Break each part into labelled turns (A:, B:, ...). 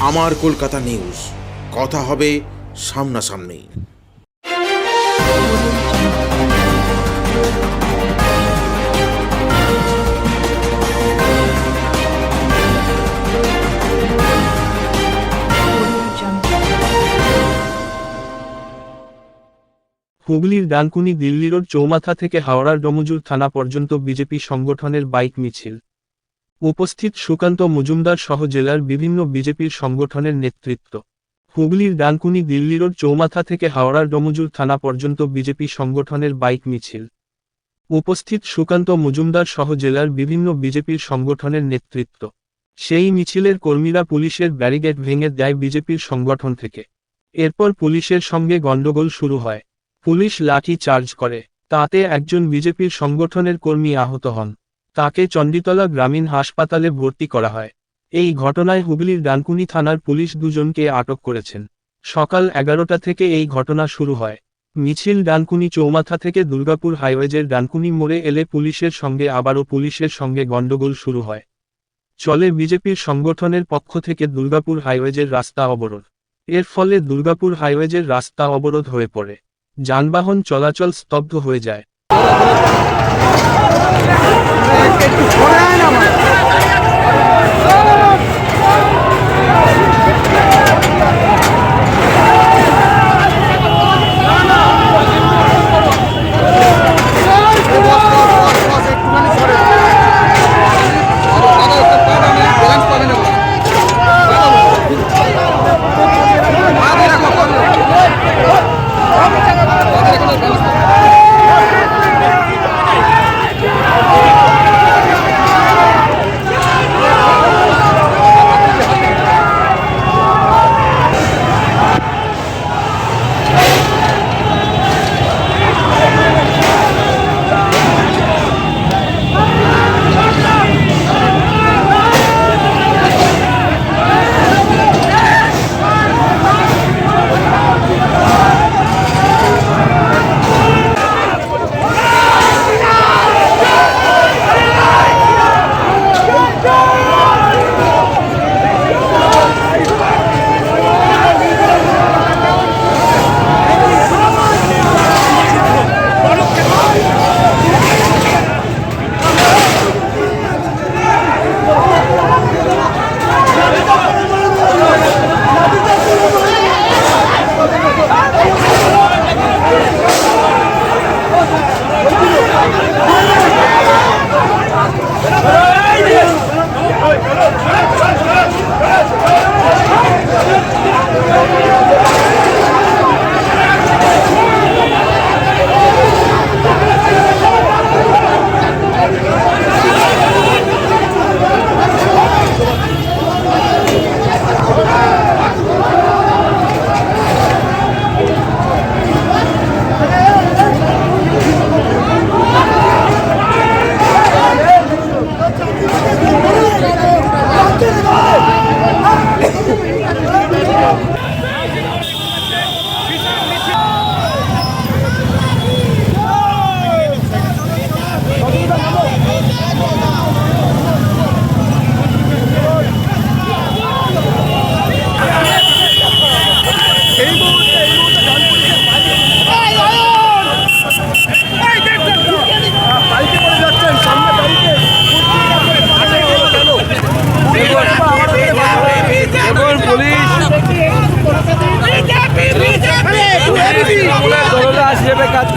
A: আমার কলকাতা নিউজ। কথা হবে সামনাসামনি।
B: হুগলির ডানকুনি দিল্লি রোড চৌমাথা থেকে হাওড়ার ডমুজুর থানা পর্যন্ত বিজেপি সংগঠনের বাইক মিছিল। উপস্থিত সুকান্ত মজুমদার সহ জেলার বিভিন্ন বিজেপির সংগঠনের নেতৃত্ব। হুগলির ডানকুনি দিল্লি রোড চৌমাথা থেকে হাওড়ার ডমজুর থানা পর্যন্ত বিজেপি সংগঠনের বাইক মিছিল। উপস্থিত সুকান্ত মজুমদার সহ জেলার বিভিন্ন বিজেপির সংগঠনের নেতৃত্ব। সেই মিছিলের কর্মীরা পুলিশের ব্যারিগেড ভেঙে দেয় বিজেপির সংগঠন থেকে। এরপর পুলিশের সঙ্গে গণ্ডগোল শুরু হয়। পুলিশ লাঠি চার্জ করে। তাতে একজন বিজেপির সংগঠনের কর্মী আহত হন। তাকে চণ্ডীতলা গ্রামীণ হাসপাতালে ভর্তি করা হয়। এই ঘটনায় হুগলির ডানকুনি থানার পুলিশ দুজনকে আটক করেছেন। সকাল এগারোটা থেকে এই ঘটনা শুরু হয়। মিছিল ডানকুনি চৌমাথা থেকে দুর্গাপুর হাইওয়েজের ডানকুনি মোড়ে এলে পুলিশের সঙ্গে আবারও পুলিশের সঙ্গে গণ্ডগোল শুরু হয়। চলে বিজেপির সংগঠনের পক্ষ থেকে দুর্গাপুর হাইওয়েজের রাস্তা অবরোধ। এর ফলে দুর্গাপুর হাইওয়েজের রাস্তা অবরোধ হয়ে পড়ে। যানবাহন চলাচল স্তব্ধ হয়ে যায়।
C: এখন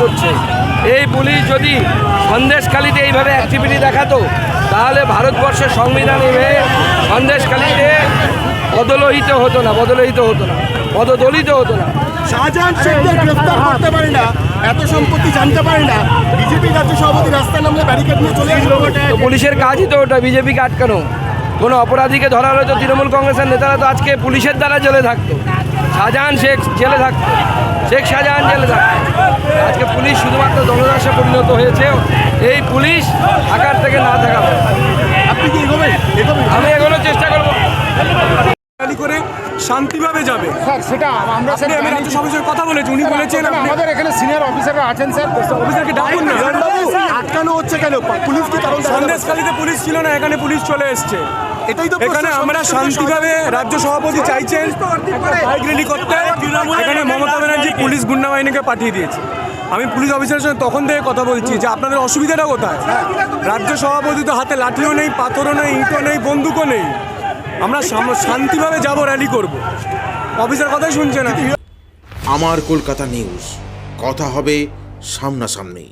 C: করছে। এই পুলিশ যদি সন্দেশখালিতে এইভাবে অ্যাক্টিভিটি দেখাতো তাহলে ভারতবর্ষের সংবিধান এভাবে সন্দেশখালিতে বদলোহিত হতো না বদলোহিত হতো না পদদলিত হতো না।
D: শাহজাহান শেখদের গ্রেফতার করতে পারে না এত সম্পত্তি জানতে পারে না। বিজেপি রাজ্য সভাপতি রাস্তায় নামলে ব্যারিকেড নিয়ে চলে গেছিল
C: পুলিশের কাজই তো ওটা বিজেপিকে আটকানো? কোনো অপরাধীকে ধরা হলে তো তৃণমূল কংগ্রেসের নেতারা তো আজকে পুলিশের দ্বারা জেলে থাকতো। শাহজাহান শেখ জেলে থাকতো। শেখ শাহজাহান জেলে থাকতো আজকে পুলিশ শুধুমাত্র দলদাসে পরিণত হয়েছে। এই পুলিশ থাকার থেকে না থাকা
D: আপনি কি এগোবেন
C: আমি এগোনোর চেষ্টা করব।
E: করে শান্তিভাবে যাবে।
D: স্যার সেটা আমরা
E: আমি রাজ্য কথা বলেছি উনি বলেছেন
D: আমাদের এখানে সিনিয়র অফিসাররা আছেন স্যার।
E: অফিসারকে ডাকুন না।
D: আটকানো হচ্ছে কেন? পুলিশ কি কারণ
E: সন্দেশখালীতে পুলিশ ছিল না এখানে পুলিশ চলে এসছে।
D: এটাই তো
E: এখানে আমরা শান্তিভাবে রাজ্য সভাপতি চাইছেন বাইক র্যালি করতে। এখানে মমতা ব্যানার্জি পুলিশ গুন্ডা বাহিনীকে পাঠিয়ে দিয়েছে। আমি পুলিশ অফিসারের সঙ্গে তখন থেকে কথা বলছি যে আপনাদের অসুবিধাটা কোথায়? রাজ্য সভাপতি তো হাতে লাঠিও নেই, পাথরও নেই, ইঁটও নেই, বন্দুকও নেই। আমরা শান্তিভাবে যাব র্যালি করব। অফিসার কথাই শুনছে না
A: আমার কলকাতা নিউজ কথা হবে সামনাসামনি।